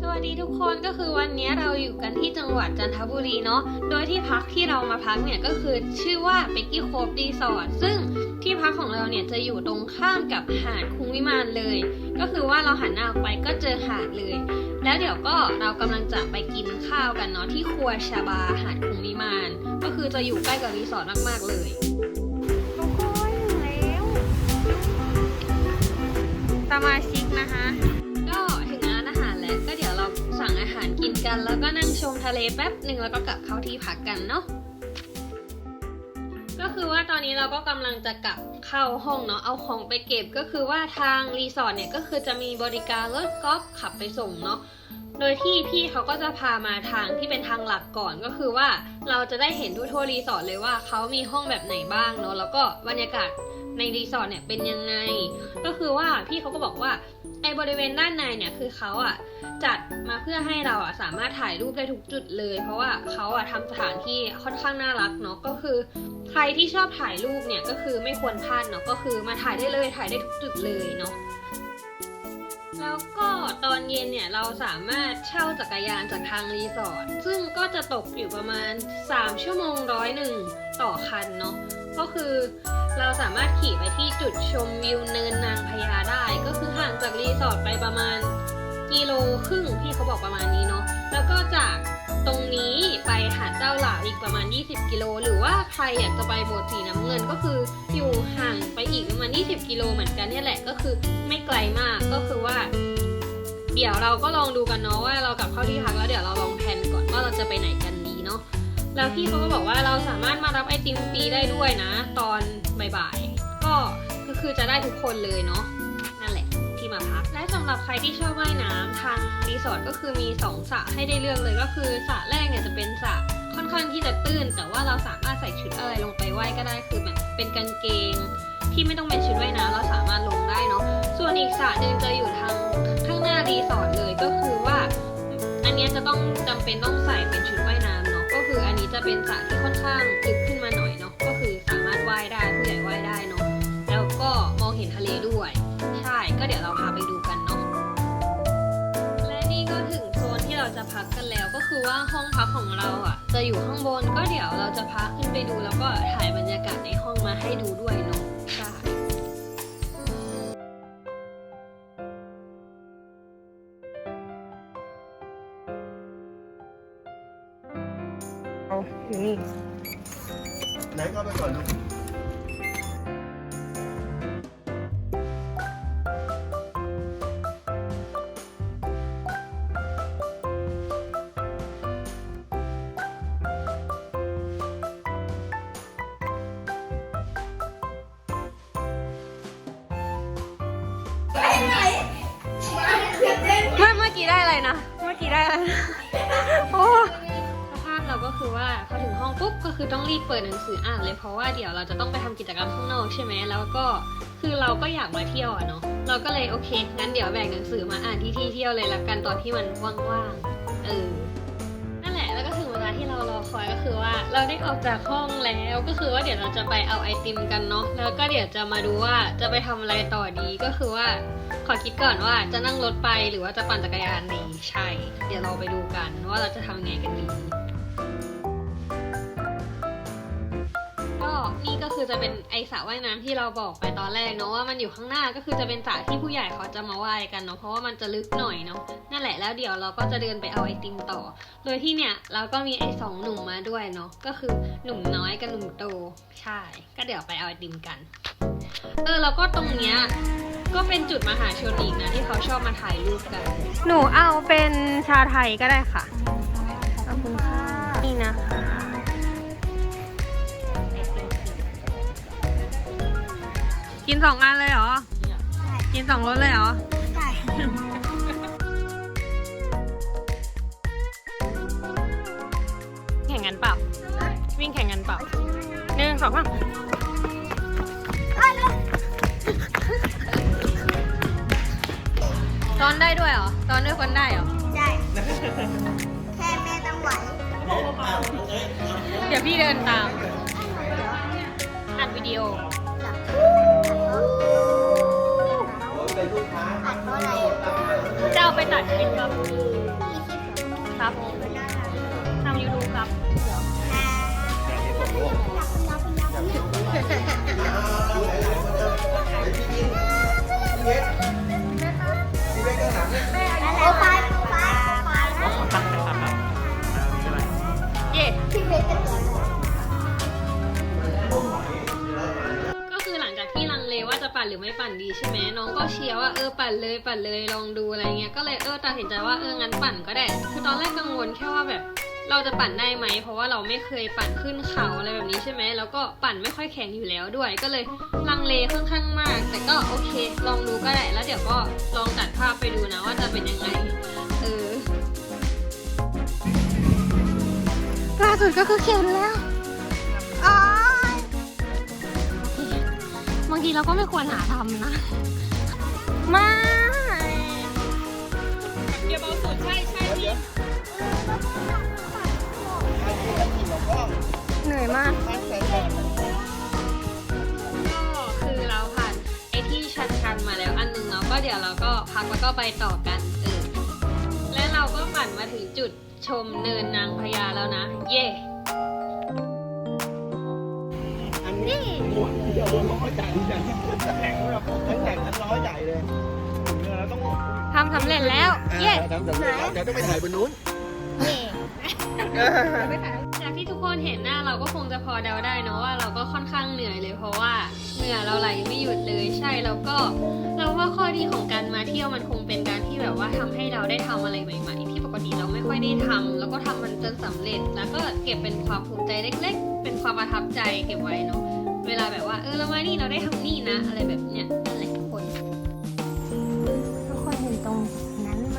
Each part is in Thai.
สวัสดีทุกคนก็คือวันนี้เราอยู่กันที่จังหวัดจันทบุรีเนาะโดยที่พักที่เรามาพักเนี่ยก็คือชื่อว่าเป็กกี้โคบรีสอร์ทซึ่งที่พักของเราเนี่ยจะอยู่ตรงข้ามกับหาดคุงวิมานเลย ก็คือว่าเราหันหน้าออกไปก็เจอหาดเลย แล้วเดี๋ยวก็เรากำลังจะไปกินข้าวกันเนาะที่ครัวชาบาหาดคุงวิมาน ก็คือจะอยู่ใกล้กับรีสอร์ทมากๆเลย ทะเลแป๊บหนึ่งแล้วก็กลับเข้าที่พักกันเนาะก็คือว่าตอนนี้เราก็กำลังจะกลับเข้าห้องเนาะเอาของไปเก็บก็คือว่าทางรีสอร์ทเนี่ยก็คือจะมีบริการรถกอล์ฟขับไปส่งเนาะโดยที่พี่เขาก็จะพามาทางที่เป็นทางหลักก่อนก็คือว่าเราจะได้เห็นทั่วๆรีสอร์ทเลยว่าเขามีห้องแบบไหนบ้างเนาะแล้วก็บรรยากาศในรีสอร์ทเนี่ยเป็นยังไง ก็คือว่าพี่เขาก็บอกว่า ไอบริเวณด้านในเนี่ยคือเขาอะจัดมาเพื่อให้เราอะสามารถถ่ายรูปได้ทุกจุดเลย เพราะว่าเขาอะทำสถานที่ค่อนข้างน่ารักเนาะก็คือ ใครที่ชอบถ่ายรูปเนี่ยก็คือไม่ควรพลาดเนาะก็คือมาถ่ายได้เลยถ่ายได้ทุกจุดเลยเนาะแล้วก็ตอนเย็นเนี่ยเราสามารถเช่าจักรยานจากทางรีสอร์ทซึ่งก็จะตกอยู่ประมาณ 3 ชั่วโมงร้อยหนึ่งต่อคันเนาะก็คือ เราสามารถขี่ไปที่จุดชมวิวเนินนางพญาได้ ก็คือห่างจากรีสอร์ทไปประมาณกิโลครึ่งพี่เขาบอกประมาณนี้เนาะแล้วก็จากตรงนี้ไปหาดเจ้าหลาอีกประมาณ 20 กิโล หรือว่าใครอยากจะไปโบสถ์สีน้ำเงินก็คืออยู่ห่างไปอีกประมาณ 20 กิโลเหมือนกันเนี่ยแหละก็คือไม่ไกลมากก็คือว่า เดี๋ยวเราก็ลองดูกันเนาะว่าเรากลับเข้าที่พักแล้วเดี๋ยวเราลองแพนก่อนว่าเราจะไปไหนกัน แล้วพี่เขาก็บอกว่าเราสามารถมารับไอติมฟรีได้ด้วยนะ ตอนบ่ายๆก็ก็คือจะได้ทุกคนเลยเนาะนั่นแหละที่มาพัก และสำหรับใครที่ชอบว่ายน้ำทางรีสอร์ทก็คือมี2สระให้ได้เลือกเลยก็คือสระแรกเนี่ยจะเป็นสระค่อนข้างที่จะตื้น แต่ว่าเราสามารถใส่ชุดอะไรลงไปว่ายก็ได้คือแบบเป็นกางเกง ที่ไม่ต้องเป็นชุดว่ายน้ำเราสามารถลงได้เนาะส่วนอีกสระหนึ่งจะอยู่ทางข้างหน้ารีสอร์ทเลยก็คือว่า อันเนี้ยจะต้องจำเป็นต้องใส่เป็นชุด เป็นสระที่ค่อนข้างลึกขึ้นมาหน่อยเนาะก็คือสามารถว่ายได้ผู้ใหญ่ว่ายได้เนาะแล้วก็มองเห็นทะเลด้วย ใช่ก็เดี๋ยวเราพาไปดูกันเนาะและนี่ก็ถึงโซนที่เราจะพักกันแล้วก็คือว่าห้องพักของเราอะ จะอยู่ข้างบนก็เดี๋ยวเราจะพาขึ้นไปดูแล้วก็ถ่ายบรรยากาศในห้องมาให้ดูด้วยเนาะ เอาอยู่นี่ ไหนก็ไปก่อนลูกเมื่อเมื่อกี้ได้อะไรนะ เมื่อกี้ได้อะไรนะ คือว่าพอถึงห้องปุ๊บก็คือต้องรีบเปิดหนังสืออ่านเลยเพราะว่าเดี๋ยวเราจะต้องไปทำกิจกรรมข้างนอกใช่ไหมแล้วก็คือเราก็อยากมาเที่ยวอะเนาะเราก็เลยโอเคงั้นเดี๋ยวแบ่งหนังสือมาอ่านที่ที่เที่ยวเลยละกันตอนที่มันว่างๆเออนั่นแหละแล้วก็ถึงเวลาที่เรารอคอยก็คือว่าเราได้ออกจากห้องแล้วก็คือว่าเดี๋ยวเราจะไปเอาไอติมกันเนาะแล้วก็เดี๋ยวจะมาดูว่าจะไปทำอะไรต่อดีก็คือว่าขอคิดก่อนว่าจะนั่งรถไปหรือว่าจะปั่นจักรยานดีใช่ เดี๋ยวเราไปดูกันว่าเราจะทำยังไงกันดี ก็นี่ก็คือจะเป็นไอสระว่ายน้ำที่เราบอกไปตอนแรกเนาะว่ามันอยู่ข้างหน้าก็คือจะเป็นสระที่ผู้ใหญ่เขาจะมาว่ายกันเนาะเพราะว่ามันจะลึกหน่อยเนาะนั่นแหละแล้วเดี๋ยวเราก็จะเดินไปเอาไอติมต่อ โดยที่เนี่ยเราก็มีไอสองหนุ่มมาด้วยเนาะก็คือหนุ่มน้อยกับหนุ่มโตใช่ ก็เดี๋ยวไปเอาไอติมกัน เออแล้วก็ตรงเนี้ยก็เป็นจุดมหาชนอีกนะที่เขาชอบมาถ่ายรูปกัน หนูเอาเป็นชาไทยก็ได้ค่ะขอบคุณค่ะนี่นะคะ กินสองอันเลยเหรอ กินสองรสเลยเหรอแข่งกันเปล่า วิ่งแข่งกันเปล่าหนึ่งสองสาม ค เลว่าจะปั่นหรือไม่ปั่นดีใช่ไหมน้องก็เชียร์ว่าเออปั่นเลยปั่นเลยลองดูอะไรเงี้ยก็เลยเออตัดสินใจว่าเอองั้นปั่นก็ได้ คือตอนแรกกังวลแค่ว่าแบบเราจะปั่นได้ไหม เพราะว่าเราไม่เคยปั่นขึ้นเขาอะไรแบบนี้ใช่ไหม แล้วก็ปั่นไม่ค่อยแข็งอยู่แล้วด้วย ก็เลยลังเลค่อนข้างมาก แต่ก็โอเค ลองดูก็ได้ แล้วเดี๋ยวก็ลองตัดภาพไปดูนะว่าจะเป็นยังไง เออล่าสุดก็คือเข็นแล้ว บางทีเราก็ไม่ควรหาทำนะ ไม่เดี๋ยวเบาสุดใช่ใช่พี่เหนื่อยมาก ก็คือเราผ่านไอ้ที่ชันๆมาแล้วอันหนึงเนาะก็เดี๋ยวเราก็พักแล้วก็ไปต่อกันเออและเราก็ปั่นมาถึงจุดชมเนินนางพญาแล้วนะ เย่ นนี้เดี๋ยวร้อยใหญ่ใหญ่แข่งแบบทั้งแข่งทั้งร้อยใหญ่เลยเราต้องทำสำเร็จแล้ว เย้เดี๋ยวเดี๋ยวต้องไปถ่ายบนนู้นจากที่ทุกคนเห็นหน้าเราก็คงจะพอเดาได้เนอะว่าเราก็ค่อนข้างเหนื่อยเลย เพราะว่าเหงื่อเราไหลไม่หยุดเลยใช่แล้วก็ เราว่าข้อดีของการมาเที่ยวมันคงเป็นการที่แบบว่าทำให้เราได้ทำอะไรใหม่ ๆ ที่ปกติเราไม่ค่อยได้ทำแล้วก็ทำมันจนสำเร็จ แล้วก็เก็บเป็นความภูมิใจเล็ก ๆ เป็นความประทับใจเก็บไว้เนาะ เวลาแบบว่าเออเรามานี่เราได้ทำนี่นะ อะไรแบบเนี้ยนั่นแหละทุกคนทุกคนเห็นตรงนั้นไหม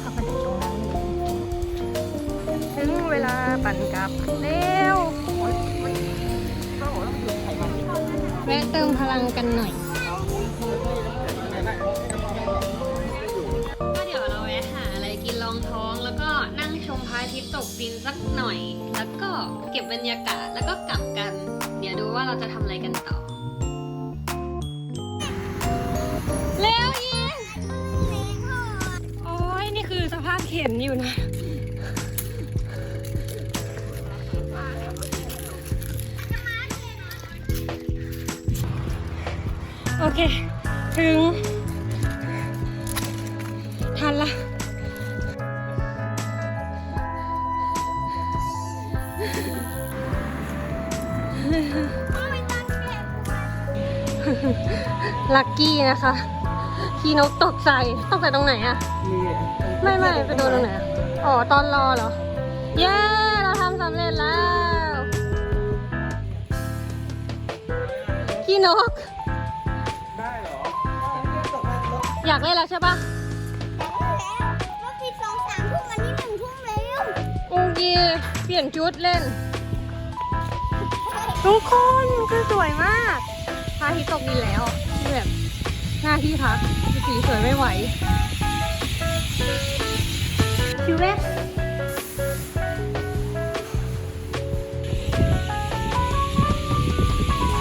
เข้าไปถึงตรงนั้นเลยถึงเวลาปั่นกลับเร็วแวะเติมพลังกันหน่อยก็เดี๋ยวเราแวะหาอะไรกินรองท้องแล้วก็นั่งชมพระอาทิตย์ตกดินสักหน่อย แล้วก็เก็บบรรยากาศ แล้วก็กลับกัน เดี๋ยวดูว่าเราจะทำอะไรกันต่อ เร็วยิงโอ้ยนี่คือสภาพเข็นอยู่นะ โอเค ถึง ทันละ ลักกี้นะคะที่นกตกใส่ตกใส่ตรงไหนอะไม่ไม่ไปโดนตรงไหนอะอ๋อ ตอนรอเหรอ เย้ เราทำสำเร็จแล้วขี้นก ได้เหรอ อยากเล่นแล้วใช่ปะเมื่อกี้สองสามทุ่มวันนี้หนึ่งทุ่มแล้วโอเคเปลี่ยนชุดเล่น ทุกคนคือสวยมากพระอาทิตย์ตกดินแล้วที่ แบบหน้าที่พักสีสวยไม่ไหวคิวเวส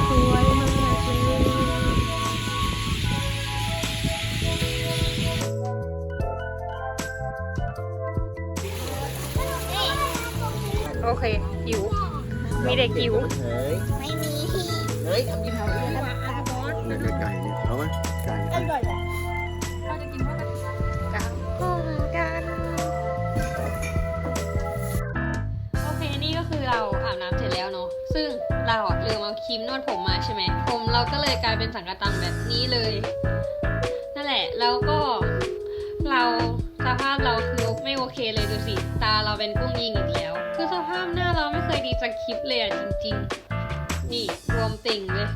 สวยมากเลยโอเคหิว มีเด็กหิวเฮ้ยไม่มีเฮ้ยทำยี่ห้ อนี้เนี่ยไก่เนี่ยเอาไหมไก่อร่อยเหรอกับห้องกันโอเคนี่ก็คือเราอาบน้ำเสร็จแล้วเนาะซึ่งเราอะลืมเอาครีมนวดผมมาใช่ไหมผมเราก็เลยกลายเป็นสังกะตังแบบนี้เลย นั่นแหละแล้วก็เราสภาพเราคือไม่โอเคเลยดูสิตาเราเป็นกุ้งยิงอีกแล้ว คือสภาพหน้าเราไม่เคยดีจากคลิปเลยอะจริง ๆ นี่รวมติ่งเลย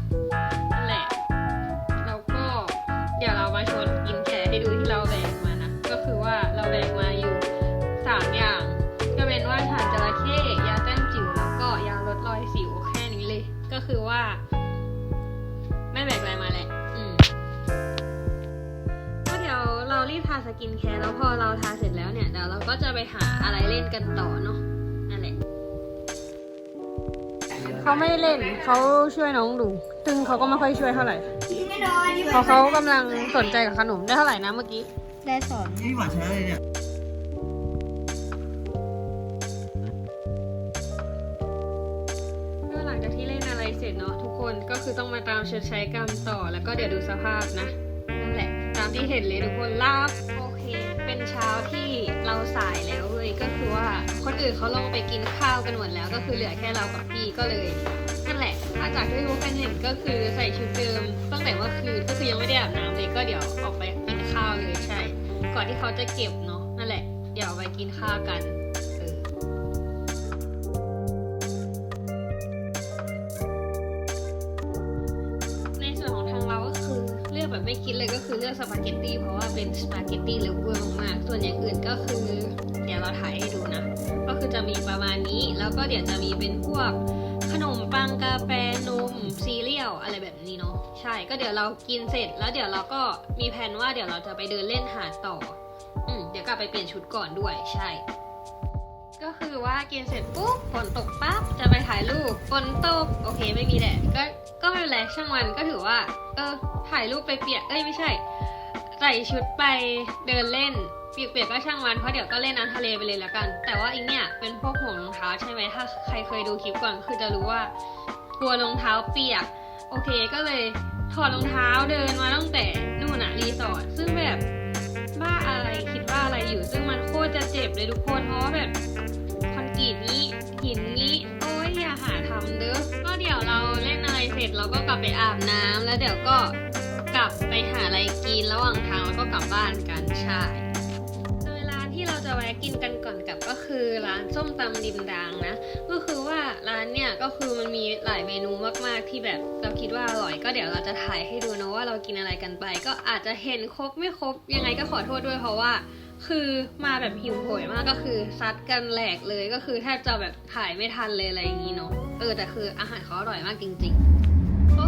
มาชวนกินแคร์ให้ดูที่เราแบกมานะ ก็คือว่าเราแบกมาอยู่สามอย่าง ก็เป็นว่าฐานจระเข้ยาแต้มจิ๋วแล้วก็ยาลดรอยสิวแค่นี้เลย ก็คือว่า ไม่แบกอะไรมาแหละอืมก็เดี๋ยวเรารีบทาสกินแคร์แล้วพอเราทาเสร็จแล้วเนี่ยเดี๋ยวเราก็จะไปหาอะไรเล่นกันต่อเนาะนั่นแหละเขาไม่เล่นเขาช่วยน้องดู ซึ่งเขาก็ไม่ค่อยช่วยเท่าไหร่ พอเขากำลังสนใจกับขนมได้เท่าไหร่นะเมื่อกี้ ได้สอนนี่หวานชนะเลยเนี่ยก็หลังจากที่เล่นอะไรเสร็จเนาะทุกคนก็คือต้องมาตามเชิญใช้กรรมต่อแล้วก็เดี๋ยวดูสภาพนะนั่นแหละ ตามที่เห็นเลยทุกคนลาบโอเค เป็นเช้าที่เราสายแล้วเลยก็คือว่าคนอื่นเขาลงไปกินข้าวกันหมดแล้ว ก็คือเหลือแค่เรากับพี่ก็เลย นั่นแหละหลังจากที่รู้กันเห็นก็คือใส่ชุดเดิมตั้งแต่เมื่อคืนก็คือยังไม่ได้อาบน้ำเลยก็เดี๋ยวออกไปกินข้าวเลยใช่ ก่อนที่เขาจะเก็บเนาะนั่นแหละ เดี๋ยวไปกินข้าวกันในส่วนของทางเราก็คือเลือกแบบไม่คิดเลยก็คือเลือกสปาเกตตี้เพราะว่าเป็นสปาเกตตี้เลเวอร์มากๆส่วนอย่างอื่นก็คือ เดี๋ยวเราถ่ายให้ดูนะ ก็คือจะมีประมาณนี้ แล้วก็เดี๋ยวจะมีเป็นพวก นมปังกาแฟนมซีเรียลอะไรแบบนี้เนาะใช่ก็เดี๋ยวเรากินเสร็จแล้วเดี๋ยวเราก็มีแผนว่าเดี๋ยวเราจะไปเดินเล่นหาดต่อ อืมเดี๋ยวกลับไปเปลี่ยนชุดก่อนด้วยใช่ ก็คือว่ากินเสร็จปุ๊บฝนตกปั๊บจะไปถ่ายรูปฝนตกโอเคไม่มีแดดก็ก็ไม่เป็นไรช่างมันก็ถือว่า เออถ่ายรูปไปเปียกเอ้ยไม่ใช่ใส่ชุดไปเดินเล่น เปียกก็ช่างมันเพราะเดี๋ยวก็เล่นน้ำทะเลไปเลยแล้วกัน แต่ว่าอีกเนี่ยเป็นพวกห่วงรองเท้าใช่ไหมถ้าใครเคยดูคลิปก่อนคือจะรู้ว่ากลัวรองเท้าเปียก โอเคก็เลยถอดรองเท้าเดินมาตั้งแต่นู่นอะรีสอร์ทซึ่งแบบบ้าอะไรคิดว่าอะไรอยู่ ซึ่งมันโคตรจะเจ็บเลยทุกคนเพราะแบบคอนกรีตนี้หินนี้โอ้ยอย่าหาทำเด้อก็เดี๋ยวเราเล่นอะไรเสร็จเราก็กลับไปอาบน้ำแล้วเดี๋ยวก็กลับไปหาอะไรกินระหว่างทางแล้วก็กลับบ้านกันใช่ กินกันก่อนกับก็คือร้านส้มตำริมดางนะ ก็คือว่าร้านเนี่ยก็คือมันมีหลายเมนูมากๆที่แบบเราคิดว่าอร่อยก็เดี๋ยวเราจะถ่ายให้ดูนะว่าเรากินอะไรกันไป ก็อาจจะเห็นครบไม่ครบยังไงก็ขอโทษด้วยเพราะว่า คือมาแบบหิวโหยมากก็คือซัดกันแหลกเลยก็คือแทบจะแบบถ่ายไม่ทันเลยอะไรอย่างนี้เนาะเออแต่คืออาหารเขาอร่อยมากจริง ๆ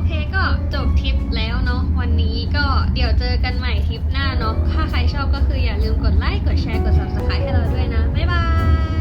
คก็จบทริปแล้วเนาะวันนี้ก็เดี๋ยวเจอกันใหม่ทริปหน้าเนาะถ้าใครชอบก็คืออย่าลืมกดไลค์กดแชร์กด subscribe ให้เราด้วยนะ บ๊ายบาย